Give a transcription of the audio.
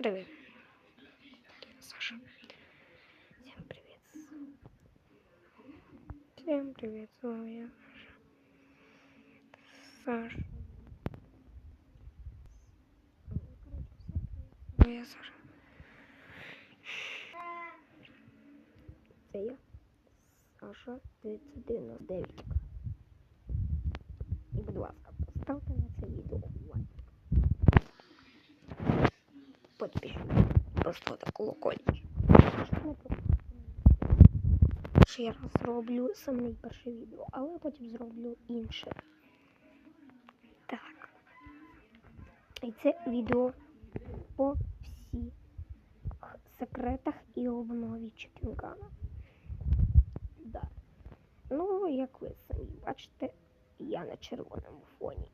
Привет. Саша. Всем привет. Всем привет, с я, Саша. Саша. Моя Саша. Це я. Саша 999. І, будь ласка, поставте на це відео лайк. Підпишіть. Поставте колокольчик. Щоб не пропустити. Ще раз зроблю саме перше відео, але потім зроблю інше. Так. І це відео по всіх секретах і обнові Чекінгана. Да. Ну, як ви самі бачите, я на червоному фоні.